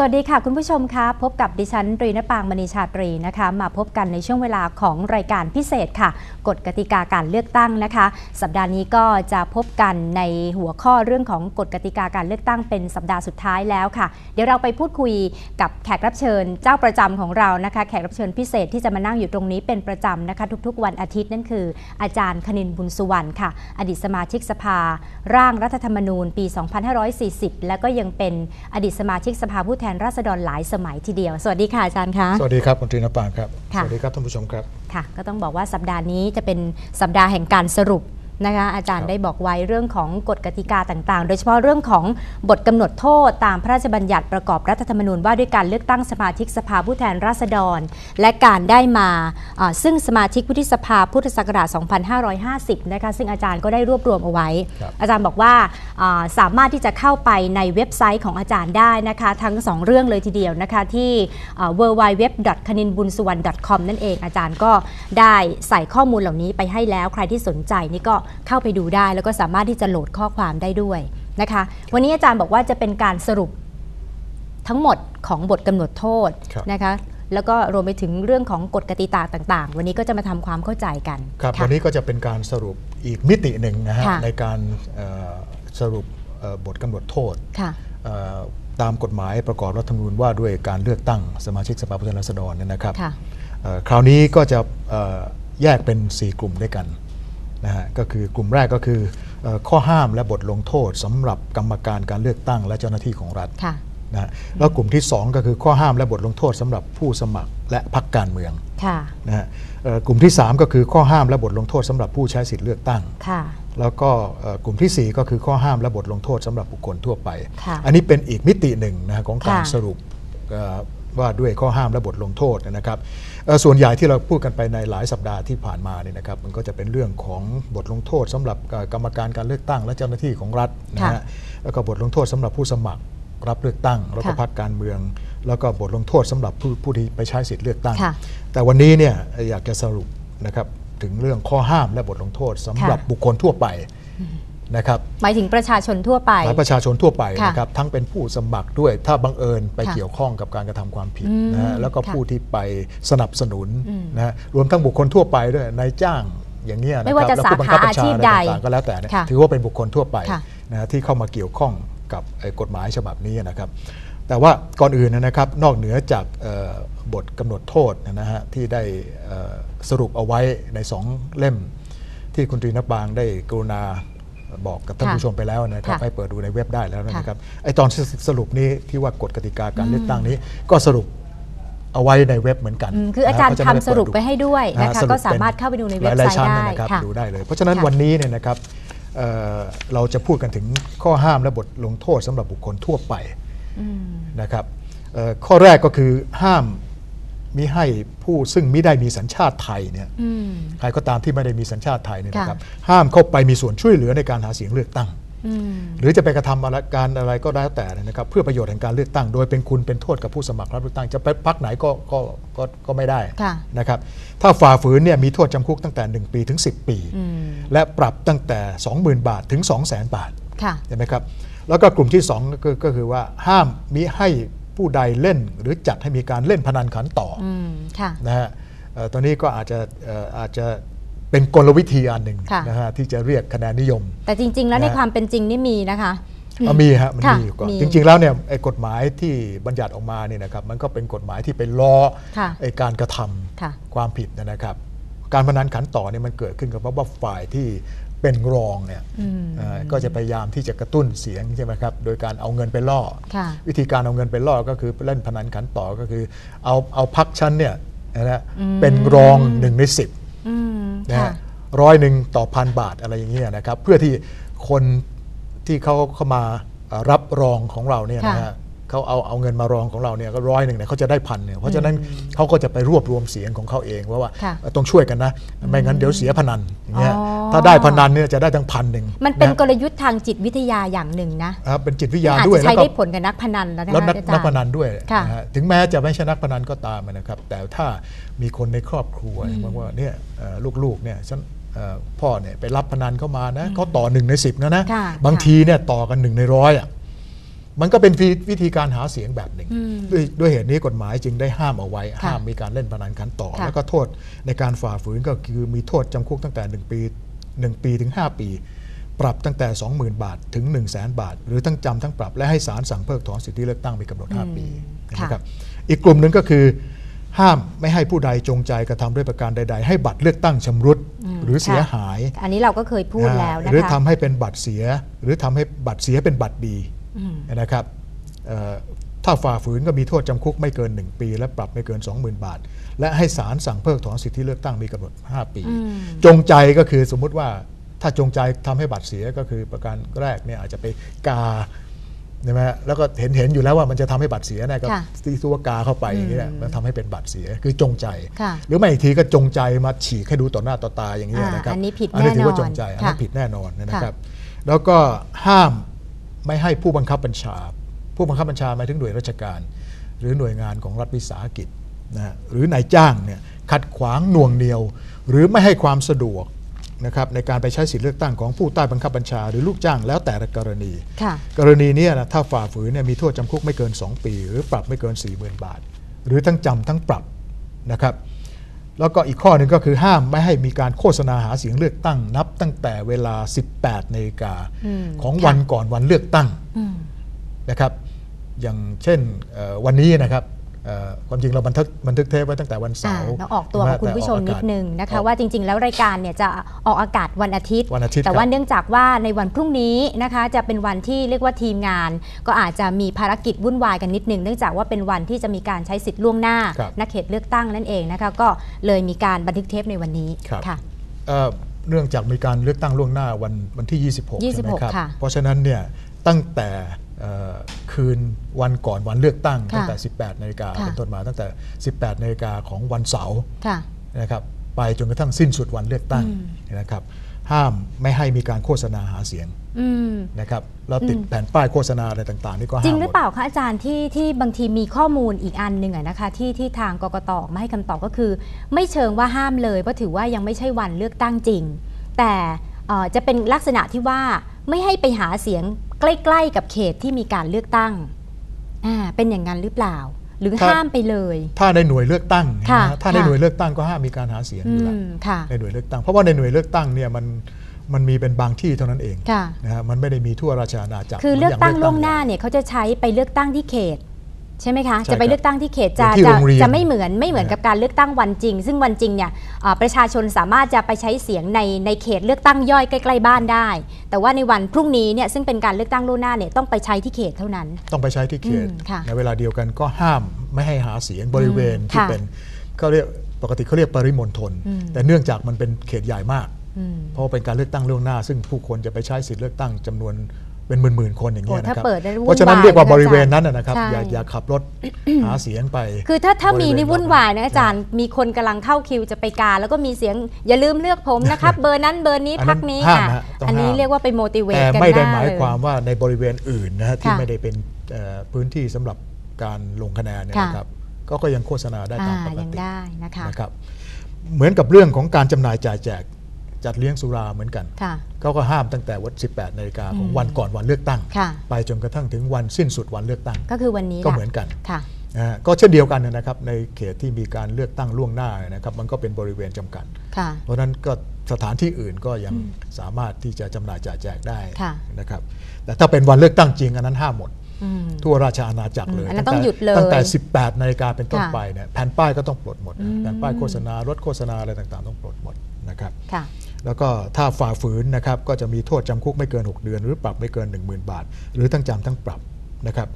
สวัสดีค่ะ คุณผู้ชมคะพบกับดิฉันตรีนปางมณีชาตรีนะคะ มาพบกันในช่วงเวลาของรายการพิเศษค่ะกฎกติกาการเลือกตั้งนะคะ สัปดาห์นี้ก็จะพบกันในหัวข้อเรื่องของกฎกติกาการเลือกตั้งเป็นสัปดาห์สุดท้ายแล้วค่ะ เดี๋ยวเราไปพูดคุยกับแขกรับเชิญเจ้าประจำของเรานะคะ แขกรับเชิญพิเศษที่จะมานั่งอยู่ตรงนี้เป็นประจำนะคะ ทุกๆ วันอาทิตย์นั่นคือ อาจารย์คณินบุญสุวรรณค่ะ อดีตสมาชิกสภา ร่างรัฐธรรมนูญ ปี 2540 แล้วก็ยังเป็นอดีตสมาชิกสภาผู้แทนราษฎรหลายสมัยทีเดียว สวัสดีค่ะอาจารย์คะ สวัสดีครับคุณตรีนปางครับค่ะสวัสดีครับท่านผู้ชมครับ ค่ะ ก็ต้องบอกว่าสัปดาห์นี้จะเป็นสัปดาห์แห่งการสรุป นะคะอาจารคย์รับได้บอกไว้เรื่องของกฎกติกาต่างๆ โดยเฉพาะเรื่องของบทกำหนดโทษตามพระราชบัญญัติประกอบรัฐธรรมนูญว่าด้วยการเลือกตั้งสมาชิกสภาผู้แทนราษฎร และการได้มาอ่าซึ่งสมาชิกวุฒิสภาพุทธศักราช 2550 นะคะซึ่งอาจารย์ก็ได้รวบรวมเอาไว้ครับอาจารย์บอกว่าอ่าสามารถที่จะเข้าไปในเว็บไซต์ของอาจารย์ได้นะคะทั้ง 2 เรื่องเลยทีเดียวนะคะที่ w w w k a n i n b u n s u w a n com นั่นเองอาจารย์ก็ได้ใส่ข้อมูลเหล่านี้ไปให้แล้วใครที่สนใจนี่ก็เข้าไปดูได้ แล้วก็สามารถที่จะโหลดข้อความได้ด้วยนะคะ วันนี้อาจารย์บอกว่าจะเป็นการสรุปทั้งหมดของบทกำหนดโทษครับนะคะแล้วก็รวมไปถึงเรื่องของกฎกติกาต่าง ๆ วันนี้ก็จะมาทำความเข้าใจกันครับค่ะวันนี้ก็จะเป็นการสรุปอีกมิติหนึ่งนะฮะค่ะในการเอ่อสรุปเอ่อบทกำหนดโทษค่ะเอ่อตามกฎหมายประกอบรัฐธรรมนูญว่าด้วยการเลือกตั้งสมาชิกสภาผู้แทนราษฎรเนี่ยนะครับค่ะเอ่อคราวนี้ก็จะเอ่อแยกเป็น 4 กลุ่มด้วยกัน นะฮะก็คือกลุ่มแรกก็คือเอ่อข้อห้ามและบทลงโทษสำหรับกรรมการการเลือกตั้งและเจ้าหน้าที่ของรัฐค่ะนะฮะแล้วกลุ่มที่ 2 ก็คือข้อห้ามและบทลงโทษสำหรับผู้สมัครและพรรคการเมืองค่ะนะฮะเอ่อกลุ่มที่ 3 ก็คือข้อห้ามและบทลงโทษสำหรับผู้ใช้สิทธิเลือกตั้งค่ะแล้วก็เอ่อกลุ่มทีสี่ 4 ก็คือข้อห้ามและบทลงโทษสำหรับบุคคลทั่วไปค่ะอันนี้เป็นอีกมิติหนึ่งนะฮะของการค่ะสรุปเอ่อ ว่าด้วยข้อห้ามและบทลงโทษนะครับเอ่อส่วนใหญ่ที่เราพูดกันไปในหลายสัปดาห์ที่ผ่านมาเนี่ยนะครับมันก็จะเป็นเรื่องของบทลงโทษสำหรับเอ่อกรรมการการเลือกตั้ง และเจ้าหน้าที่ของรัฐนะค่ะฮะแล้วก็บทลงโทษสำหรับผู้สมัครรับเลือกตั้ง แล้วก็ค่ะพรรคการเมือง แล้วก็บทลงโทษสำหรับผู้ผู้ที่ไปใช้สิทธิเลือกตั้งค่ะแต่วันนี้เนี่ยอยากจะสรุปนะครับถึงเรื่องข้อห้ามและบทลงโทษสำหรับค่ะบุคคลทั่วไป นะครับหมายถึงประชาชนทั่วไปหลายประชาชนทั่วไปค่ะนะครับทั้งเป็นผู้สมัครด้วย ถ้าบังเอิญไปค่ะเกี่ยวข้องกับการกระทำความผิดอืมนะฮะแล้วก็ค่ะผู้ที่ไปสนับสนุนอืมนะฮะรวมทั้งบุคคลทั่วไปด้วยนายจ้างอย่างเนี้ยนะไม่ครัว่าบจะแล้วผู้บังคับบัญชาสาขาอาชีพอะไรใดต่างๆก็แล้วแต่เนี่ยค่ะถือว่าเป็นบุคคลทั่วไปค่ะนะฮะที่เข้ามาเกี่ยวข้องกับไอ้กฎหมายฉบับนี้นะครับแต่ว่าก่อนอื่นนะครับนอกเหนือจากเอ่อบทกำหนดโทษนะฮะที่ได้เอ่อสรุปเอาไว้ในสองเล่มที่คุณตรีนปางได้กรุณา บอกกับท่านค่ะผู้ชมไปแล้วนะครับค่ะให้เปิดดูในเว็บได้แล้วนะครับค่ะไอตอนสรุปนี้ที่ว่ากฎกติกาการเลือกตั้งนี้ก็สรุปเอาไว้ในเว็บเหมือนกันอืมคืออาจารย์นะทำสรุปไปให้ด้วยนะคะอ่าสก็เป็สามารถเข้าไปดูในเว็บหลายไซๆต์ชั้นได้นะครับค่ะดูได้เลย เพราะฉะนั้นค่ะวันนี้เนี่ยนะครับเอ่อเราจะพูดกันถึงข้อห้ามและบทลงโทษสำหรับบุคคลทั่วไปอืมนะครับเอ่อข้อแรกก็คือห้าม มิให้ผู้ซึ่งมิได้มีสัญชาติไทยเนี่ยอืมใครก็ตามที่ไม่ได้มีสัญชาติไทยเนี่ยค่ะนะครับห้ามเข้าไปมีส่วนช่วยเหลือในการหาเสียงเลือกตั้งอืมหรือจะไปกระทำอะไรการอะไรก็แล้วแต่นะครับ เพื่อประโยชน์แห่งการเลือกตั้ง โดยเป็นคุณเป็นโทษกับผู้สมัครรับเลือกตั้งจะไปพักไหนก็ก็ก็ก็ไม่ได้ค่ะนะครับถ้าฝ่าฝืนเนี่ยมีโทษจำคุกตั้งแต่ 1 ปีถึง 10 ปีอืมและปรับตั้งแต่ 20,000 บาทถึง 200,000 บาทค่ะใช่ไหมครับแล้วก็กลุ่มที่ 2 ก็คือก็คือว่าห้ามมิให้ ผู้ใดเล่น หรือจัดให้มีการเล่นพนันขันต่อออืมค่ะนะฮะเอ่อตอนนี้ก็อาจจะเอ่ออาจจะเป็นกลวิธีอันหนึ่งค่ะนะฮะที่จะเรียกคะแนนนิยม แต่จริง ๆ แล้วในนะความเป็นจริงนี่มีนะคะอะมีฮะมันค่ะมีอยู่ก่อนมีจริง ๆ แล้วเนี่ยไอ้กฎหมายที่บัญญัติออกมาเนี่ยนะครับมันก็เป็นกฎหมายที่ไปล้อค่ะไอ้การกระทำค่ะความผิดนะครับ การพนันขันต่อเนี่ยมันเกิดขึ้นกับเพราะว่าฝ่ายที่ เป็นรองเนี่ยอืมเอ่อก็จะพยายามที่จะกระตุ้นเสียงใช่ไหมครับโดยการเอาเงินไปล่อค่ะวิธีการเอาเงินไปล่อก็คือเล่นพนันขันต่อก็คือ เอาเอาพักชั้นเนี่ยนะฮะอืมเป็นรองหนึ่งในสิบอืมนะค่ะฮะร้อยหนึ่งต่อพันบาทอะไรอย่างเงี้ยนะครับ เพื่อที่คนที่เขาเข้ามาเอ่อรับรองของเราเนี่ยนะค่ะฮะ เขาเอาเอาเงินมารองของเราเนี่ยก็ร้อยหนึ่งเนี่ยเขาจะได้พันเนี่ยเพราะฉะนั้นเขาก็จะไปรวบรวมเสียงของเขาเองว่าว่าค่ะเอ่อต้องช่วยกันนะ ไม่งั้นเดี๋ยวเสียพนันอย่างเงี้ยอ๋อถ้าได้พนันเนี่ยจะได้ทั้งพันหนึ่งมันเป็นกะลยุทธ์ทางจิตวิทยาอย่างหนึ่งนะครับเป็นจิตวิทยาอาจด้วยจะแล้ใช้วก็ได้ผลกับนักพนันแล้วนะแล้วคะนักอาจารย์นักพนันด้วยค่ะนะฮะถึงแม้จะไม่ใช่นักพนันก็ตามนะครับ แต่ถ้ามีคนในครอบครัวบอกว่าเนี่ยเอ่อลูกๆเนี่ยฉันเอ่อพ่อเนี่ยไปรับพนันเข้ามานะเขาต่อหนึ่งในสิบนะนะค่ะบางทีเนี่ยต่อกันหนึ่งในร้อยอะ มันก็เป็นวิวิธีการหาเสียงแบบหนึ่ง ด้วยด้วยเหตุนี้กฎหมายจึงได้ห้ามเอาไว้ค่ะห้ามมีการเล่นพนันขันต่อค่ะแล้วก็โทษในการฝ่าฝืนก็คือมีโทษจำคุกตั้งแต่ 1 ปี 1 ปีถึง 5 ปี ปรับตั้งแต่ 20,000 บาทถึง 1 0 0 0 0แบาท หรือทั้งจำทั้งปรับและให้ศาลสั่งเพิกถอนสิทธิเลือกตั้งมีกำหนด 5 ปีค่ะนะครับอีกกลุ่มหนึ่งก็คือ ห้ามไม่ให้ผู้ใดจงใจกระทำด้วยประการใด ๆ ให้บัตรเลือกตั้งชำรุดหรือเสียหาย อันนี้เราก็เคยพูดแล้วนะหรือคะทำให้เป็นบัตรเสีย หรือทำให้บัตรเสียเป็นบัตรดี นะครับเอ่อถ้าฝ่าฝืนก็มีโทษจำคุกไม่เกิน 1 ปี และปรับไม่เกิน 20,000 บาท และให้ศาลสั่งเพิกถอนสิทธิเลือกตั้งมีกำหนด 5 ปี จงใจก็คือสมมุติว่าถ้าจงใจทำให้บัตรเสียก็คือประการแรกเนี่ยอาจจะไปกาใช่ไหมฮะแล้วก็เห็นเห็นอยู่แล้วว่ามันจะทำให้บัตรเสียเนะก็ค่ะที่ตัวกาเข้าไปอย่างนี้ยมันทำให้เป็นบัตรเสียคือจงใจค่ะหรือไม่อีกทีก็จงใจมาฉีกให้ดูต่อหน้าต่อตาอย่างนี้ยนะครับอ่าอันนี้ผิดอันนี้ถือว่าแน่นอนจงใจอันนี้ค่ะผิดแน่นอนนะครับ แล้วก็ห้าม ไม่ให้ผู้บังคับบัญชา ผู้บังคับบัญชาหมายถึงหน่วยราชการ หรือหน่วยงานของรัฐวิสาหกิจนะฮะหรือนายจ้างเนี่ยขัดขวางหน่วงเหนียว หรือไม่ให้ความสะดวกนะครับในการไปใช้สิทธิเลือกตั้งของผู้ใต้บังคับบัญชา หรือลูกจ้างแล้วแต่ละกรณีค่ะกรณีเนี้นะถ้าฝ่าฝืนเนี่ยมีโทษจำคุกไม่เกิน 2 ปี หรือปรับไม่เกิน 40,000 บาท หรือทั้งจำทั้งปรับนะครับ แล้วก็อีกข้อหนึ่งก็คือห้ามไม่ให้มีการโฆษณาหาเสียงเลือกตั้งนับ ตั้งแต่เวลา 18นาฬิกาอืมของค่ะวันก่อนวันเลือกตั้งอืมนะครับ อย่างเช่นเอ่อวันนี้นะครับเอ่อ ความจริงเราบันทึกบันทึกเทปไว้ตั้งแต่วันเสาอ่าร์เราออกตัวกับคุณผู้ชมนิดนึงนะคะว่าจริง ๆ แล้วรายการเนี่ยจะออกอากาศวันอาทิตย์วันอาทิตย์แต่ครับว่าเนื่องจากว่าในวันพรุ่งนี้นะคะจะเป็นวันที่เรียกว่าทีมงาน ก็อาจจะมีภารกิจวุ่นวายกันนิดนึงเนื่องจากว่าเป็นวันที่จะมีการใช้สิทธิ์ล่วงหน้าครับนักเขตเลือกตั้งนั่นเองนะคะก็เลยมีการบันทึกเทปในวันนี้ครับค่ะเอ่อเนื่องจากมีการเลือกตั้งล่วงหน้าวันวันที่ 26ใช่ไหม26ครับค่ะเพราะฉะนั้นเนี่ยตั้งแต่เอ่อ คืนวันก่อนวันเลือกตั้งค่ะตั้งแต่ 18นาฬิกาค่ะเป็นต้นมาตั้งแต่ 18นาฬิกาของวันเสาร์ค่ะนะครับไปจนกระทั่งสิ้นสุดวันเลือกตั้งนะครับห้ามไม่ให้มีการโฆษณาหาเสียงอืมนะครับแล้วติดแผ่นป้ายโฆษณาอะไรต่างๆนี่ก็จห้ามริงหหมรือดเปล่าคะอาจารย์ที่ที่บางทีมีข้อมูลอีกอันหนึ่งอะนะคะที่ที่ทางกกตออกมาให้คำตอบก็คือ ไม่เชิงว่าห้ามเลยเพราะถือว่ายังไม่ใช่วันเลือกตั้งจริง แต่เอ่อจะเป็นลักษณะที่ว่าไม่ให้ไปหาเสียง ใกล้ๆกับเขตที่มีการเลือกตั้งอ่าเป็นอย่างนั้นหรือเปล่า หรือถ้าห้ามไปเลย ถ้าในหน่วยเลือกตั้งค่ะนะฮะถ้าในค่ะหน่วยเลือกตั้งก็ห้ามมีการหาเสียงอือยู่แล้วมค่ะในหน่วยเลือกตั้ง เพราะว่าในหน่วยเลือกตั้งเนี่ยมันมันมีเป็นบางที่เท่านั้นเองค่ะนะฮะมันไม่ได้มีทั่วราชอาณาจักรคือหมืนเลือกตั้งย่ล่วงหน้าเนี่ยเขาจะใช้ไปเลือกตั้งที่เขต ใช่ไหมคะใช่จะไปครับเลือกตั้งที่เขตจะที่จะโรงเรียนจะไม่เหมือนไม่เหมือนนะกับการเลือกตั้งวันจริง ซึ่งวันจริงเนี่ยเอ่อประชาชนสามารถจะไปใช้เสียงในในเขตเลือกตั้งย่อยใกล้ๆบ้านได้ แต่ว่าในวันพรุ่งนี้เนี่ยซึ่งเป็นการเลือกตั้งล่วงหน้าเนี่ยต้องไปใช้ที่เขตเท่านั้น ต้องไปใช้ที่เขตอืมค่ะในเวลาเดียวกันก็ห้ามไม่ให้หาเสียงบริเวณที่ค่ะเป็นเขาเรียกปกติเขาเรียกปริมณฑลอืมแต่เนื่องจากมันเป็นเขตใหญ่มากอืมเพราะว่าเป็นการเลือกตั้งล่วงหน้า ซึ่งผู้คนจะไปใช้สิทธิเลือกตั้งจำนวน เป็นหมื่นๆคนอย่างเงี้ยโอ้ถ้านะครับเปิดได้วุ่นวายเพราะฉะนั้นเรียกว่านะคะบริเวณนั้นนะนะครับใช่อย่าอย่าขับรถหาเสียงไป คือถ้าถ้ามีบริเวณนี่วุ่นวายนะอาจารย์มีคนกำลังเข้าคิวจะไปกา แล้วก็มีเสียงอย่าลืมเลือกผมนะครับ เบอร์นั้นเบอร์นี้อันพันั้กนนี้ห้ามอะนะฮะต้องอันนี้ห้ามเรียกว่าไป motivate แต่กันไม่ได้น้หมายเลความว่าในบริเวณอื่นนะฮะที่ค่ะไม่ได้เป็นเอ่อพื้นที่สำหรับการลงคะแนนเนี่ยค่ะนะครับก็ก็ยังโฆษณาได้ตามปอ่ากยังติได้นะคะนะครับเหมือนกับเรื่องของการจำหน่ายจ่ายแจก จัดเลี้ยงสุราเหมือนกันค่ะเขาก็ห้ามตั้งแต่วัน 18 นาฬิกาของอืมวันก่อนวันเลือกตั้งค่ะไปจนกระทั่งถึงวันสิ้นสุดวันเลือกตั้ง ก็คือวันนี้ก็แหละเหมือนกันค่ะนะฮะก็เช่นเดียวกันนะครับในเขตที่มีการเลือกตั้งล่วงหน้านะครับมันก็เป็นบริเวณจำกัดค่ะเพราะฉะนั้นก็สถานที่อื่นก็ยังสามารถที่จะจำหน่ายจ่ายแจกได้ค่ะนะครับแต่ถ้าเป็นวันเลือกตั้งจริงอันนั้นห้ามหมดอืมทั่วราชอาณาจักรเลยอืมอันนั้นตั้ต้องหยุดเลยตั้งแต่ 18 นาฬิกาเป็นต้นค่ะไปเนี่ยแผ่นป้ายก็ต้องปลดหมดนะอืมแผ่นป้ายโฆษณารถโฆษณาอะไรต่างๆ ต้องปลดหมดนะครับค่ะ แล้วก็ถ้าฝ่าฝืนนะครับก็จะมีโทษจำคุกไม่เกิน 6 เดือน หรือปรับไม่เกิน 10,000 บาท หรือทั้งจำทั้งปรับนะครับ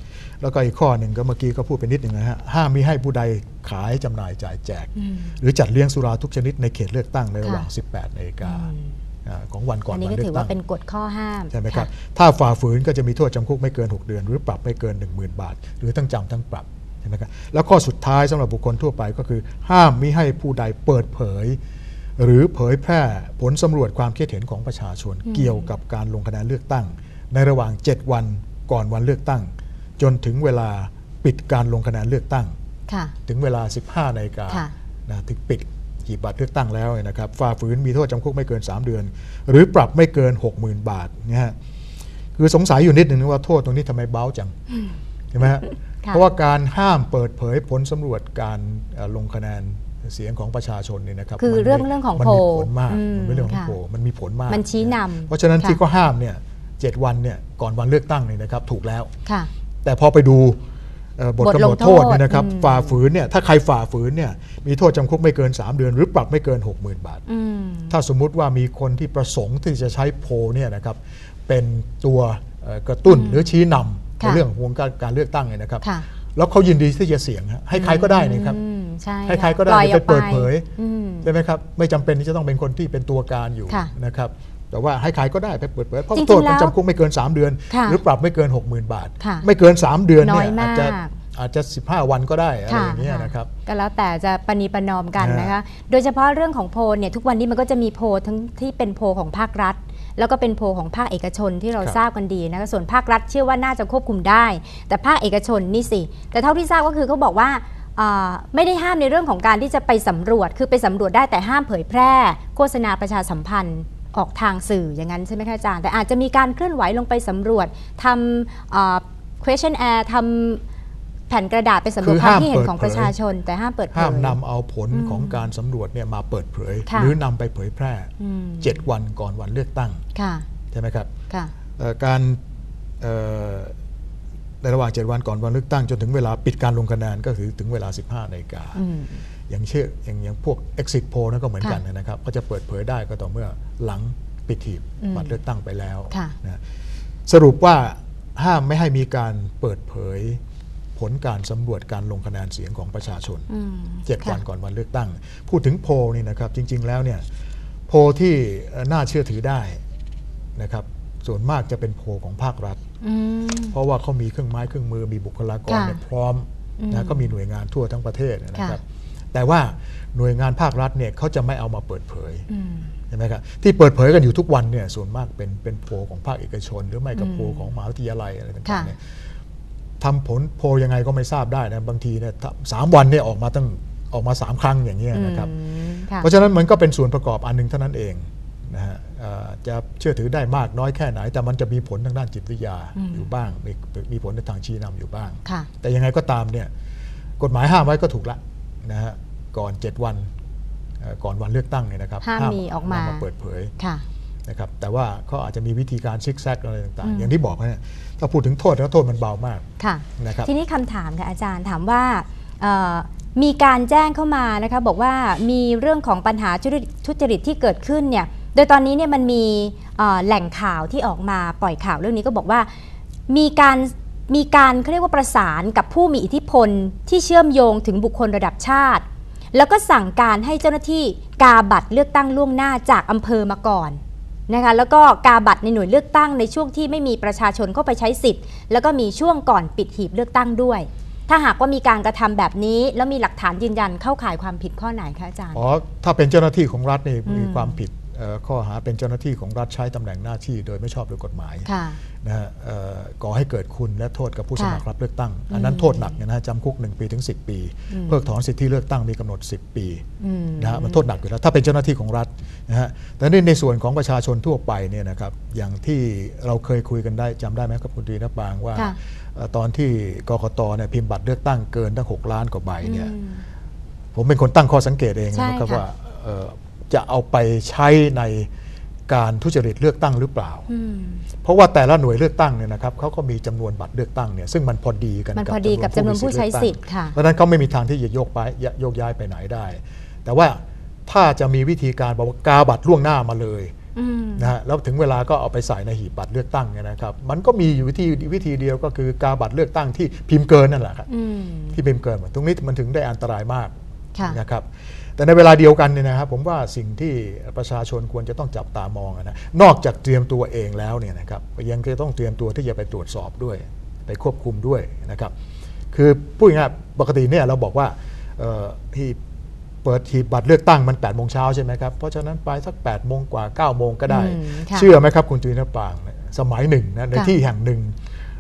แล้วก็อีกข้อหนึ่งก็เมื่อกี้ก็พูดไปนิดหนึ่งนะฮะห้ามมิให้ผู้ใดขายจำหน่ายจ่ายแจกอืมหรือจัดเลี้ยงสุราทุกชนิดในเขตเลือกตั้งในระหว่างค่ะ18นาฬิกาอืมอ่าของวันก่ออันนนี้วันก็เลือถือกตั้ว่างเป็นกฎข้อห้ามใช่ไหมครับะถ้าฝ่าฝืนก็จะมีโทษจำคุกไม่เกิน 6 เดือน หรือปรับไม่เกิน 10,000 บาท หรือทั้งจำทั้งปรับใช่ไหมครับแล้วข้อสุดท้ายสำหรับบุคคลทั่วไปก็คือ ห้ามมิให้ผู้ใดเปิดเผย หรือเผยแพร่ผลสำรวจความคิดเห็นของประชาชน เกี่ยวกับการลงคะแนนเลือกตั้ง ในระหว่าง 7 วันก่อนวันเลือกตั้ง จนถึงเวลาปิดการลงคะแนนเลือกตั้งค่ะถึงเวลา 15นาฬิกาค่ะนะถึงปิดหีบบัตรเลือกตั้งแล้วเนี่ยนะครับฝ่าฝืนมีโทษจำคุกไม่เกิน 3 เดือน หรือปรับไม่เกิน 60,000 บาทนะฮะคือคือสงสัยอยู่นิดหนึ่งว่าโทษตรงนี้ทำไมเบาจังใช่ไหมฮะค่ะเพราะว่าการห้ามเปิดเผยผลสำรวจการเอ่อลงคะแนน เสียงของประชาชนเนี่ยนะครับคือมันมีเรื่องเรื่องของมันโพลมีผลมากอืมมันเป็นเรื่องของค่ะโพลมันมีผลมาก มันชี้นำเพราะฉะนั้นค่ะที่เขาห้ามเนี่ยเจ็ดวันเนี่ยก่อนวันเลือกตั้งเนี่ยนะครับถูกแล้วค่ะแต่พอไปดูเอ่อบทบทกำหลนงดโทโทษษเนี่ยนะครับอืมฝ่าฝืนเนี่ยถ้าใครฝ่าฝืนเนี่ยมีโทษจำคุกไม่เกิน 3 เดือน หรือปรับไม่เกิน 60,000 บาทอืมถ้าสมมุติว่ามีคนที่ประสงค์ที่จะใช้โพลเนี่ยนะครับเป็นตัวเอ่อกระตุ้นหรือชี้นำในค่ะเรื่องของการการเลือกตั้งเนี่ยนะครับค่ะแล้วเขายินดีที่จะเสี่ยงฮะให้ใครก็ได้นะครับอืม ใช่ให้ใครก็ได้ปล่อยอไปอกเปิดเผยอืมใช่ไหมครับไม่จำเป็นที่จะต้องเป็นคนที่เป็นตัวการอยู่ค่ะนะครับแต่ว่าให้ใครก็ได้ไปเปิดเผยเพราะจริงๆโทษมันแล้วจำคุกไม่เกิน 3 เดือนค่ะหรือปรับไม่เกิน 60,000 บาทค่ะไม่เกิน 3 เดือนน้เนี่อยยมากอาจจะอาจจะ 15 วันก็ได้อะไรค่ะอย่างเงี้ยนะครับก็แล้วแต่จะปณีประนอมกันนะนะคะโดยเฉพาะเรื่องของโพลเนี่ยทุกวันนี้มันก็จะมีโพลทั้งที่เป็นโพลของภาครัฐ แล้วก็เป็นโพลของภาคเอกชนที่เราครับทราบกันดีนะคะส่วนภาครัฐเชื่อว่าน่าจะควบคุมได้ แต่ภาคเอกชนนี่สิแต่เท่าที่ทราบก็คือเขาบอกว่าอ่า ไม่ได้ห้ามในเรื่องของการที่จะไปสำรวจ คือไปสำรวจได้แต่ห้ามเผยแพร่ โฆษณาประชาสัมพันธ์ออกทางสื่ออย่างนั้นใช่ไหมคะอาจารย์ แต่อาจจะมีการเคลื่อนไหวลงไปสำรวจทำอ่า question air ทำแผ่นกระดาษไปสำรวจคือความห้ามคิดเห็นเปิดของเผยประชาชน แต่ห้ามเปิดเผยห้ามนำเอาผลของการสำรวจเนี่ยมาเปิดเผยค่ะหรือนำไปเผยแพร่อืม7วันก่อนวันเลือกตั้งค่ะใช่ไหมครับค่ะเอ่อการเอ่อ ในระหว่าง 7 วันก่อนวันเลือกตั้งจนถึงเวลาปิดการลงคะแนนก็คือถึงเวลา 15นาฬิกาอืมอย่างเช่นอย่างอย่างพวก exit poll นั่นก็เหมือนกันค่ะนะครับ ก็จะเปิดเผยได้ก็ต่อเมื่อหลังปิดหีบอืมบัตรเลือกตั้งไปแล้วค่ะนะสรุปว่าห้ามไม่ให้มีการเปิดเผยผลการสำรวจการลงคะแนนเสียงของประชาชนอืมเจ็ดค่ะวันก่อนวันเลือกตั้ง พูดถึงโพลนี่นะครับจริง ๆ แล้วเนี่ยโพลที่เอ่อน่าเชื่อถือได้นะครับ ส่วนมากจะเป็นโพลของภาครัฐอืมเพราะว่าเขามีเครื่องไม้เครื่องมือมีบุคลากรค่ะเนี่ยพร้อมอืมนะก็มีหน่วยงานทั่วทั้งประเทศนะครับค่ะแต่ว่าหน่วยงานภาครัฐเนี่ยเขาจะไม่เอามาเปิดเผยอืมใช่ไหมครับที่เปิดเผยกันอยู่ทุกวันเนี่ยส่วนมากเป็นเป็นโพลของภาคเอกชน หรือไม่ก็อืมโพลของมหาวิทยาลัยอะไรต่าค่ะงๆเนี่ยทำผลโพลยังไงก็ไม่ทราบได้นะบางทีเนี่ยถ้าสามวันเนี่ยออกมาตั้งออกมาสามครั้งอย่างเงี้ยนะครับอืมค่ะเพราะฉะนั้นมันก็เป็นส่วนประกอบอันหนึงเท่านั้นเองนะฮะเอ่อ จะเชื่อถือได้มากน้อยแค่ไหน แต่มันจะมีผลทางด้านจิตวิทยาอืมอยู่บ้างมีมีผลในทางชี้นำอยู่บ้างค่ะแต่ยังไงก็ตามเนี่ยกฎหมายห้ามไว้ก็ถูกละนะฮะก่อน 7 วันเอ่อก่อนวันเลือกตั้งเนี่ยนะครับห้ามมีออกมานำเปิดเผยค่ะนะครับแต่ว่าเขาอาจจะมีวิธีการซิกแซกอะไรต่างอืมๆอย่างที่บอกเนี่ยถ้าพูดถึงโทษแล้วโทษมันเบามากค่ะนะครับทีนี้คำถามค่ะอาจารย์ถามว่าเอ่อมีการแจ้งเข้ามานะคะบอกว่ามีเรื่องของปัญหาทุจริตทุจริตที่เกิดขึ้นเนี่ย โดยตอนนี้เนี่ยมันมีแหล่งข่าวที่ออกมาปล่อยข่าวเรื่องนี้ก็บอกว่ามีการมีการเขาเรียกว่าประสานกับผู้มีอิทธิพลที่เชื่อมโยงถึงบุคคลระดับชาติ แล้วก็สั่งการให้เจ้าหน้าที่กาบัตรเลือกตั้งล่วงหน้าจากอำเภอมาก่อนนะคะแล้วก็กาบัตรในหน่วยเลือกตั้งในช่วงที่ไม่มีประชาชนเข้าไปใช้สิทธิ์ แล้วก็มีช่วงก่อนปิดหีบเลือกตั้งด้วย ถ้าหากว่ามีการกระทำแบบนี้ แล้วมีหลักฐานยืนยันเข้าข่ายความผิดข้อไหนคะอาจารย์อ๋อถ้าเป็นเจ้าหน้าที่ของรัฐนี่มีความผิด ข้อหาเป็นเจ้าหน้าที่ของรัฐใช้ตำแหน่งหน้าที่โดยไม่ชอบด้วยกฎหมายค่ะนะฮะเอ่อก่อให้เกิดคุณและโทษกับผู้สมัครค่ะรับเลือกตั้ง อันนั้นโทษหนักนะฮะจำคุก 1 ปีถึง 10 ปีอืมเพิกถอนสิทธิเลือกตั้งมีกำหนด 10 ปีอืมนะฮะมันโทษหนักอยู่แล้วถ้าเป็นเจ้าหน้าที่ของรัฐนะฮะแต่ในในส่วนของประชาชนทั่วไปเนี่ยนะครับอย่างที่เราเคยคุยกันได้จำได้ไหมครับคุณตรีนปางว่าค่ะเอ่อตอนที่กกตเนี่ยพิมพ์บัตรเลือกตั้งเกินตั้ง 6 ล้านกว่าใบเนี่ยอืมผมเป็นคนตั้งข้อสังเกตเองใช่นะครับค่ะว่าเอ่อ จะเอาไปใช้ในการทุจริตเลือกตั้งหรือเปล่าอืมเพราะว่าแต่ละหน่วยเลือกตั้งเนี่ยนะครับเขาก็มีจำนวนบัตรเลือกตั้งเนี่ยซึ่งมันพอดีกันมันพอดีกับจำนวนผู้ใช้สิทธิ์ค่ะเพราะฉะนั้นเขาไม่มีทางที่จะโยกไปโยกย้ายไปไหนได้ แต่ว่าถ้าจะมีวิธีการบอกว่ากาบัตรล่วงหน้ามาเลยอืมนะฮะแล้วถึงเวลาก็เอาไปใส่ในหีบบัตรเลือกตั้งเนี่ยนะครับมันก็มีอยู่วิธีวิธีเดียวก็คือกาบัตรเลือกตั้งที่พิมพ์เกินนั่นแหละครับอืมที่พิมพ์เกินตรงนี้มันถึงได้อันตรายมากค่ะนะครับ แต่ในเวลาเดียวกันเนี่ยนะครับผมว่าสิ่งที่ประชาชนควรจะต้องจับตามองอะนะนอกจากเตรียมตัวเองแล้วเนี่ยนะครับยังจะต้องเตรียมตัวที่จะไปตรวจสอบด้วย ไปควบคุมด้วยนะครับ คือพูดง่ายๆปกติเนี่ยเราบอกว่าเอ่อที่เปิดหีบบัตรเลือกตั้งมัน8ปดโมงเช้าใช่ไหมครับเพราะฉะนั้นไปสัก8ปดโมงกว่า9ก้าโมงก็ได้อืมค่ะเชื่อไหมครับคุณตรีนปางเนี่ยสมัยหนึ่งนะในค่ะที่แห่งหนึ่ง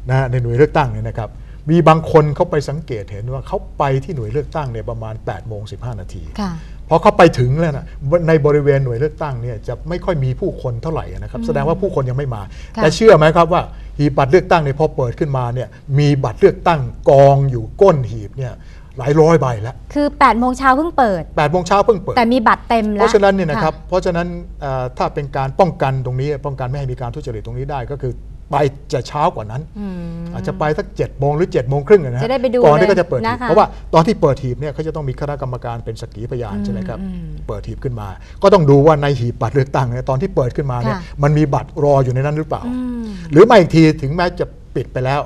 นะฮะในหน่วยเลือกตั้งเนี่ยนะครับ มีบางคนเขาไปสังเกตเห็นว่าเขาไปที่หน่วยเลือกตั้งเนี่ยประมาณ8ปดโมงสินาทีค่ะพอพอเข้าไปถึงแล้วนะในบริเวณหน่วยเลือกตั้งเนี่ยจะไม่ค่อยมีผู้คนเท่าไหร่นะครับ แสดงว่าผู้คนยังไม่มาค่ะแต่เชื่อไหมครับว่าหีบบัตรเลือกตั้งเนี่ยพอเปิดขึ้นมาเนี่ยมีบัตรเลือกตั้งกองอยู่ก้นหีบเนี่ยหลายร้อยใบแล้ว คือ8โมงเช้าเพิ่งเปิดแปดโมงเช้าเพิ่งเปิด แต่มีบัตรเต็มเพแล้วราะฉะนั้นเนี่ยนะครับ เพราะฉะนั้นเอ่อถ้าเป็นการป้องกันตรงนี้ ป้องกันไม่ให้มีการทุจริตตรงนี้ได้ก็คือ ไปจะเช้ากว่านั้นอืมอาจจะไปสัก7จ็ดโมงหรือ7จ็ดโมงครึ่งนะฮจะได้ไปดูก่อนที่เลยก็จะเปิดหีบนะคะเพราะว่าตอนที่เปิดหีบเนี่ยเขาจะต้องมีคณะกรรมการเป็นสักขีพยานใช่ไหมครับอืมเปิดหีบขึ้นมา ก็ต้องดูว่าในหีบบัตรเลือกตั้งเนี่ยตอนที่เปิดขึ้นมาเนี่ยค่ะมันมีบัตรรออยู่ในนั้นหรือเปล่าอืมหรือไม่อีกทีถึงแม้จะปิดไปแล้ว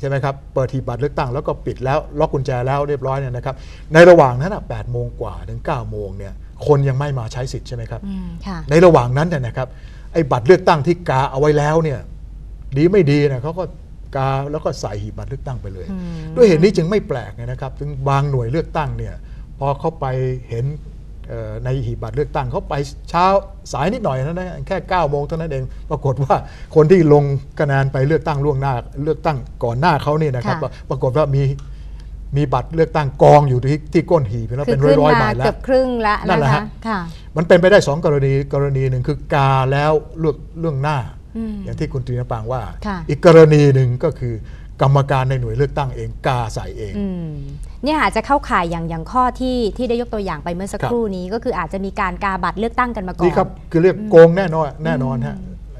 ใช่ไหมครับ เปิดหีบบัตรเลือกตั้งแล้วก็ปิดแล้วล็อกกุญแจแล้วเรียบร้อยเนี่ยนะครับ ในระหว่างนั้นแปดโมงกว่าถึง9ก้าโมงเนี่ยคนยังไม่มาใช้สิทธิ์ใช่ไหมครับอืมค่ะในระหว่างนั้นเนี่ยนะครับไอ้บัตรเลือกตั้งที่กาเอาไว้แล้วเนี่ย ดีไม่ดีนะเขาก็กาแล้วก็ใส่หีบบัตรเลือกตั้งไปเลยอืมด้วยเหตุนี้จึงไม่แปลกนะครับถึงบางหน่วยเลือกตั้งเนี่ยพอเขาไปเห็นเอ่อในหีบบัตรเลือกตั้งเขาไปเช้าสายนิดหน่อยนะนะแค่9ก้าโมงเท่านั้นเอง ปรากฏว่าคนที่ลงคะแนนไปเลือกตั้งล่วงหน้า เลือกตั้งก่อนหน้าเขาเนี่ยนะครับค่ะปรากฏว่ามีมีบัตรเลือกตั้งกองอยู่ที่ที่ก้นหีบแล้วคือเป็นขึ้นร้อยๆใบมาแล้เกืวอบครึ่งแล้วนั่นนะแหละคะฮะค่ะมันเป็นไปได้สองกรณีกรณีหนึ่งคือกาแล้วเลือกเรื่องหน้า อืมอย่างที่คุณตรีนปางว่าค่ะอีกกรณีหนึ่งก็คือกรรมการในหน่วยเลือกตั้งเองกาใส่เองอืมเนี่ยอาจจะเข้าข่ายอย่างอย่างข้อที่ที่ได้ยกตัวอย่างไปเมื่อสักครับครู่นี้ก็คืออาจจะมีการกาบัตรเลือกตั้งกันมาก่อนนี่ครับคือเรียกโกงแน่นอนแน่นอนฮะ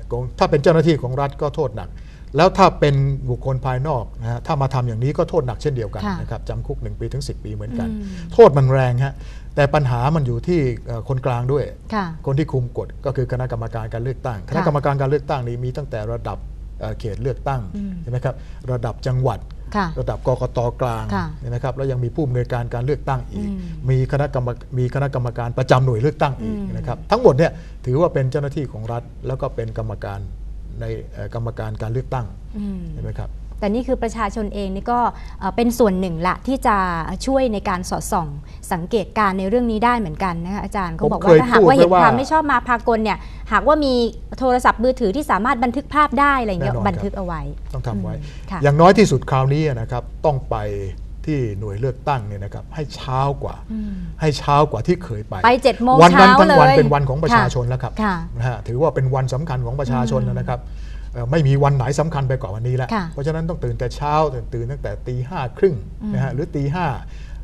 โกงถ้าเป็นเจ้าหน้าที่ของรัฐก็โทษหนัก แล้วถ้าเป็นบุคคลภายนอกนะฮะถ้ามาทำอย่างนี้ก็โทษหนักเช่นเดียวกันค่ะนะครับจำคุก 1 ปีถึง 10 ปีเหมือนกันอืมโทษมันแรงฮะ แต่ปัญหามันอยู่ที่เอ่อคนกลางด้วยค่ะคนที่คุมกฎก็คือคณะกรรมการการเลือกตั้ง คณะกรรมการการเลือกตั้งนี้มีตั้งแต่ระดับเอ่อเขตเลือกตั้งอืมใช่ไหมครับระดับจังหวัดค่ะระดับกกตกลางค่ะใช่ไหมครับแล้วยังมีผู้อำนวยการการเลือกตั้งอีกอืมมีคณะกรรมมีคณะกรรมการประจำหน่วยเลือกตั้งอีกอืมนะครับทั้งหมดเนี่ยถือว่าเป็นเจ้าหน้าที่ของรัฐ แล้วก็เป็นกรรมการในเอ่อกรรมการการเลือกตั้งอืมใช่ไหมครับ แต่นี่คือประชาชนเองนี่ก็เอ่อเป็นส่วนหนึ่งละที่จะช่วยในการสอดส่อง สังเกตการณ์ในเรื่องนี้ได้เหมือนกันนะคะอาจารย์เขาบอกว่าผมเคยถ้าหากว่าพูดไว้เห็นว่าความไม่ชอบมาพากลเนี่ยหากว่ามีโทรศัพท์มือถือที่สามารถบันทึกภาพได้อะไรเงี้ยแน่นอนบันทึกเอาไว้ ต้องทำไว้อืมค่ะอย่างน้อยที่สุดคราวนี้นะครับต้องไปที่หน่วยเลือกตั้งเนี่ยนะครับให้เช้ากว่าอืมให้เช้ากว่าที่เคยไปไปเจ็ดโมงวันนั้นเช้าทั้งวันเลยเป็นวันของประชาชนค่ะแล้วครับค่ะนะฮะถือว่าเป็นวันสำคัญของประชาชนแล้วนะครับเอ่อ ไม่มีวันไหนสำคัญไปกว่าวันนี้แล้วค่ะเพราะฉะนั้นต้องตื่นแต่เช้าตื่นตื่นตั้งแต่ตีห้าครึ่งอืมนะฮะหรือตีห้า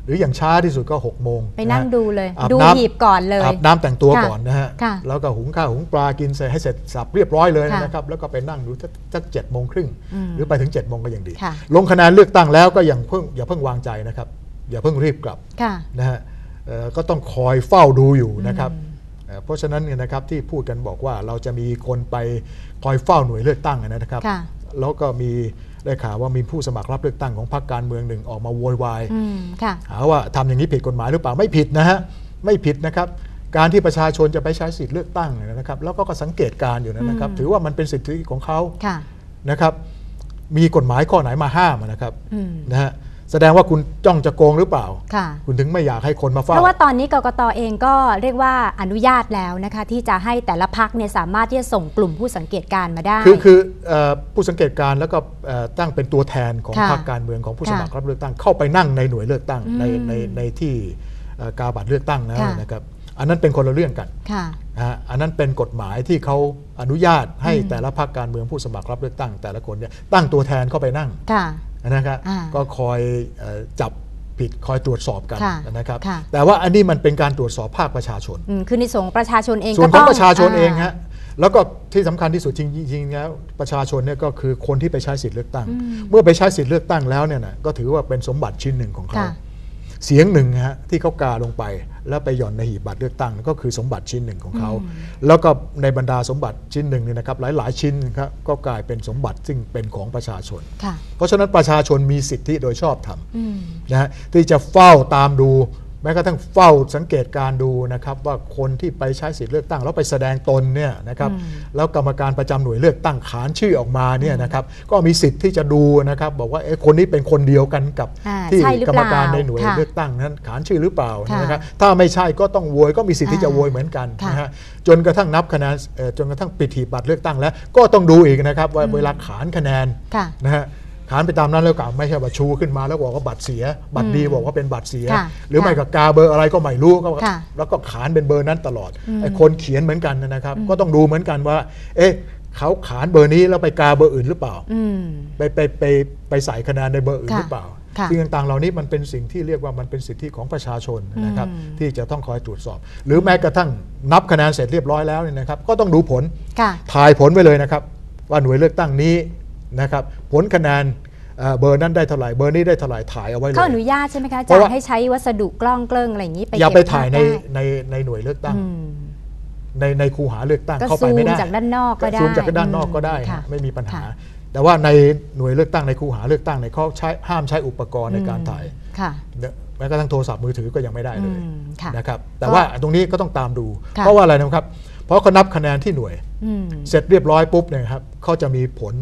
หรืออย่างช้าที่สุดก็6กโมงไปนั่งะฮะดูเลยอาบดูน้ำหีบก่อนเลยอาบน้ำแต่งตัวค่ะก่อนนะฮะค่ะแล้วก็หุงข้าวหุงปลากินเสร็จให้เสร็จสับเรียบร้อยเลยค่ะนะครับแล้วก็ไปนั่งดูสักสักเจ็ดโมงครึ่งอืมหรือไปถึง7จ็ดโมงก็ยังดีค่ะลงคะแนนเลือกตั้งแล้วก็ยังเพิ่งอย่าเพิ่งวางใจนะครับ อย่าเพิ่งรีบกลับค่ะนะฮะเอ่อก็ต้องคอยเฝ้าดูอยู่นะครับ เอ่อเพราะฉะนั้นเนี่ยนะครับที่พูดกันบอกว่าเราจะมีคนไปคอยเฝ้าหน่วยเลือกตั้งนะครับค่ะแล้วก็มีได้ข่าวว่ามีผู้สมัครรับเลือกตั้งของพรรคการเมืองหนึ่งออกมาโวยวายอืมค่ะหาว่าทำอย่างนี้ผิดกฎหมายหรือเปล่าไม่ผิดนะฮะไม่ผิดนะครับ การที่ประชาชนจะไปใช้สิทธิ์เลือกตั้งเนี่ยนะครับ แล้วก็ก็สังเกตการณ์อยู่นะครับอืมถือว่ามันเป็นสิทธิของเขาค่ะนะครับ มีกฎหมายข้อไหนมาห้ามนะครับอืมนะฮะ แสดงว่าคุณจ้องจะโกงหรือเปล่า ค่ะ คุณถึงไม่อยากให้คนมาเพเฝ้าราะว่าตอนนี้กกตเองก็เรียกว่าอนุญาตแล้วนะคะ ที่จะให้แต่ละพักเนี่ยสามารถที่จะส่งกลุ่มผู้สังเกตการณ์มาได้ คือคือเอ่อผู้สังเกตการณ์แล้วก็เอ่อตั้งเป็นตัวแทนของค่ะพรรคการเมืองของผู้ค่ะสมัครรับเลือกตั้งเข้าไปนั่งในหน่วยเลือกตั้ง ในอืมในในที่เอ่อกาบัตรเลือกตั้งนะค่ะ นะครับ อันนั้นเป็นคนละเรื่องกันค่ะ นะฮะอันนั้นเป็นกฎหมายที่เขาอนุญาตให้อืมแต่ละพรรคการเมืองผู้สมัครรับเลือกตั้ง แต่ละคนเนี่ยตั้งตัวแทนเข้าไปนั่ง ค่ะ นะครับอ่าก็คอยเอ่อจับผิดคอยตรวจสอบกันค่ะนะครับค่ะแต่ว่าอันนี้มันเป็นการตรวจสอบภาคประชาชนอืมคือในส่วนของประชาชนเองส่วนก็ขอต้งองประชาชนเองาฮะแล้วก็ที่สำคัญที่สุดจริงๆแล้วประชาชนเนี่ยก็คือคนที่ไปใช้สิทธิเลือกตั้งอืมเมื่อไปใช้สิทธิเลือกตั้งแล้วเนี่ยนะก็ถือว่าเป็นสมบัติชิ้นหนึ่งของเขาค่ะ เสียงหนึ่งฮะที่เขากาลงไป แล้วไปหย่อนในหีบบัตรเลือกตั้งก็คือสมบัติชิ้นหนึ่งของเขาอืมแล้วก็ในบรรดาสมบัติชิ้นหนึ่งเนี่ยนะครับหลาย ๆ ชิ้นนะครับก็กลายเป็นสมบัติซึ่งเป็นของประชาชนค่ะเพราะฉะนั้นประชาชนมีสิทธิโดยชอบธรรมอืมนะฮะที่จะเฝ้าตามดู แม้กระทั่งเฝ้าสังเกตการดูนะครับว่าคนที่ไปใช้สิทธิเลือกตั้ง แล้วไปแสดงตนเนี่ยนะครับอืมแล้วกรรมการประจำหน่วยเลือกตั้งขานชื่อออกมาเนี่ยนะครับก็มีสิทธิ์ที่จะดูนะครับบอกว่าเอ๊ะคนนี้เป็นคนเดียวกันกับอ่าที่ใช่หรือกรเปรล่ามการในหน่วยค่ะเลือกตั้งนั้นขานชื่อหรือเปล่าค่ะนะครับถ้าไม่ใช่ก็ต้องโวยก็มีสิทธิ์ที่จะอ่าโวยเหมือนกันค่ะนะฮะจนกระทั่งนับคะแนนเอ่อจนกระทั่งปิดหีบบัตรเลือกตั้งแล้วก็ต้องดูอีกนะครับว่าเวลาขานคะแนนค่ะนะฮะ ขานไปตามนั้นแล้วก็ไม่ใช่ว่าชูขึ้นมาแล้วบอกว่าบัตรเสีย บัตรดีบอกว่าเป็นบัตรเสีย ค่ะหรือไม่ค่ะก็กาเบอร์อะไรก็ไม่รู้ก็ค่ะแล้วก็ขานเป็นเบอร์นั้นตลอดอืมไอ้คนเขียนเหมือนกันนะครับ ก็ต้องดูเหมือนกันว่า เอ๊ะเขาขานเบอร์นี้แล้วไปกาเบอร์อื่นหรือเปล่า อืม ไปไปไปไปใส่คะแนนในเบอร์อื่นค่ะหรือเปล่าค่ะสิ่งต่างๆเหล่านี้มันเป็นสิ่งที่เรียกว่ามันเป็นสิทธิของประชาชนนะครับ อืม ที่จะต้องคอยตรวจสอบ หรือแม้กระทั่งนับคะแนนเสร็จเรียบร้อยแล้วเนี่ยนะครับ ก็ต้องดูผลค่ะ ถ่ายผลไว้เลยนะครับ ว่าหน่วยเลือกตั้งนี้ นะครับผลคะแนนเอ่อเบอร์นั้นได้เท่าไหร่เบอร์นี้ได้เท่าไหร่ถ่ายเอาไว้เลเขาอยนุญาตใช่ไหมคะอาจารเพราะว่าย์ให้ใช้วัสดุกล้องเกลิ้งอะไรอย่างนี้ไปอย่าเก็บไปถ่ายในภพได้ในในหน่วยเลือกตั้งอืมในในคูหาเลือกตั้งก็เข้าไปซูมไม่ได้จากด้านนอกก็ได้ซูมจากด้านนอกก็ได้อืมฮะค่ะไม่มีปัญหาค่ะแต่ว่าในหน่วยเลือกตั้งในคูหาเลือกตั้งในยเขาใช้ห้ามใช้อุปกรณ์ในการถ่ายค่ะเนี่ยแม้กระทั่งโทรศัพท์มือถือก็ยังไม่ได้เลยอืมค่ะนะครับแต่ก็ว่าตรงนี้ก็ต้องตามดูค่ะเพราะว่าอะไรนะครับ เพราะเขานับคะแนนที่หน่วยอืมเสร็จเรียบร้อยปุ๊บเนี่ยครับเขาจะมีผล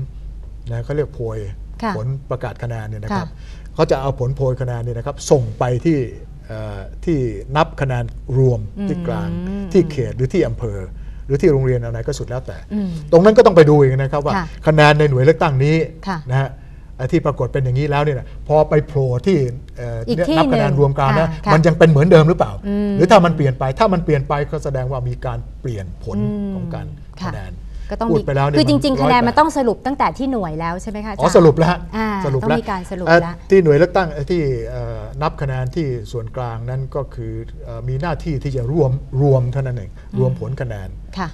นะเขาเรียกโพยค่ะผลประกาศคะแนนเนี่ยนะครับค่เขาจะเอาผลโพยคะแนนเนี่ยนะครับ ส่งไปที่เอ่อที่นับคะแนนรวมที่กลางอืมที่เขตหรือที่อำเภอ หรือที่โรงเรียนอะไรก็สุดแล้วแต่อืมตรงนั้นก็ต้องไปดูอีกนะครับว่าค่ะคะแนนในหน่วยเลือกตั้งนี้ค่ะนะฮะไอ้ที่ปรากฏเป็นอย่างนี้แล้วเนี่ยนะพอไปโผล่ที่เอ่ออีกเนี่ยที่นับคะแนนหนึ่งรวมกลางนะค่ะมันยังเป็นเหมือนเดิมหรือเปล่าอืมหรือถ้ามันเปลี่ยนไปถ้ามันเปลี่ยนไปก็แสดงว่ามีการเปลี่ยนผลอืมของการค่ะคะแนน ก็ต้องพูดมีไปแล้วเนี่ยคือจมันริงๆคะแนนมัน108ต้องสรุปตั้งแต่ที่หน่วยแล้วใช่ไหมคะาจาอ๋อย์สรุปแล้วฮะอ่าสรุปต้องแล้วมีการสรุปเอ่อแล้วที่หน่วยเลือกตั้งเอ่อที่เอ่อนับคะแนนที่ส่วนกลางนั้นก็คือเอ่อมีหน้าที่ที่จะรวมรวมเท่านั้นเองรวมผลคะแนนค่ะ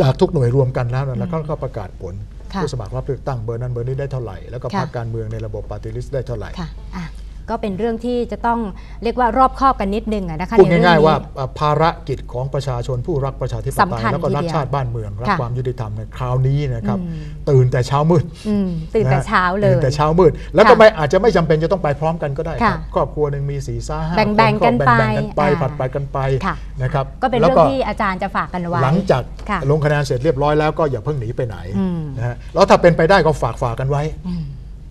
จากทุกหน่วยรวมกันแล้วนะแล้วก็ก็ประกาศผลค่ะผู้สมัครรับเลือกตั้งเบอร์นั้นเบอร์นี้ได้เท่าไหร่แล้วก็ค่ะพรรคการเมืองในระบบปฏิริษีได้เท่าไหร่ค่ะอะ ก็เป็นเรื่องที่จะต้องเรียกว่ารอบคอบกันนิดนึงอะนะคะพูดในเรื่องง่ายนี้ๆว่าเอ่อภารกิจของประชาชนผู้รักประชาธิปไตสำยคัญแล้วก็รักทีเดียวชาติบ้านเมืองรักค่ะความยุติธรรมในคราวนี้นะครับอืมตื่นแต่เช้ามืดอืมตื่นแต่ะฮะเช้าเลยตื่นแต่เช้ามืด แล้วก็ค่ะไม่อาจจะไม่จำเป็นจะต้องไปพร้อมกันก็ได้คค่ะรับครอบครัวหนึ่งมีสี่ซ่าห้าแบ่งๆคกันไปแบ่งๆกันไปอ่าผัดไปกันไปค่ะนะครับก็เป็นแล้วเรื่องที่อาจารย์จะฝากกันไว้หลังจากค่ะลงคะแนนเสร็จเรียบร้อยแล้วก็อย่าเพิ่งหนีไปไหนอืมนะฮะแล้วถ้าเป็นไปได้ก็ฝากฝากกันไว้อืม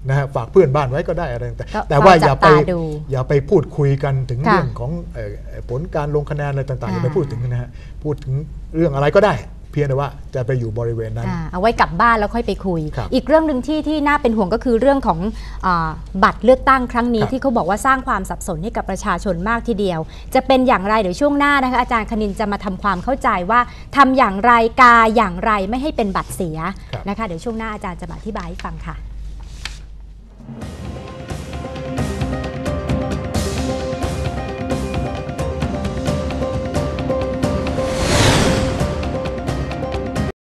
นะฮะฝากเพื่อนบ้านไว้ก็ได้อะไรต่างก็ๆแต่ว่าอย่าไปจับตาดูอย่าไปพูดคุยกันถึงค่ะเรื่องของเอ่อเอ่อผลการลงคะแนนอะไรต่างๆอย่าไปอ่าพูดถึงนะฮะพูดถึงเรื่องอะไรก็ได้ เพียงแต่ว่าจะไปอยู่บริเวณนั้นอ่าเอาไว้กลับบ้านแล้วค่อยไปคุยครับอีกเรื่องหนึ่งที่ที่น่าเป็นห่วงก็คือเรื่องของอาบัตรเลือกตั้งครั้งนี้ครับที่เขาบอกว่าสร้างความสับสนให้กับประชาชนมากทีเดียว จะเป็นอย่างไรเดี๋ยวช่วงหน้านะคะอาจารย์คณินจะมาทำความเข้าใจว่าทำอย่างไรกาอย่างไรไม่ให้เป็นบัตรเสียครับนะคะเดี๋ยวช่วงหน้าอาจารย์จะมาอธิบายให้ฟังค่ะ Bye.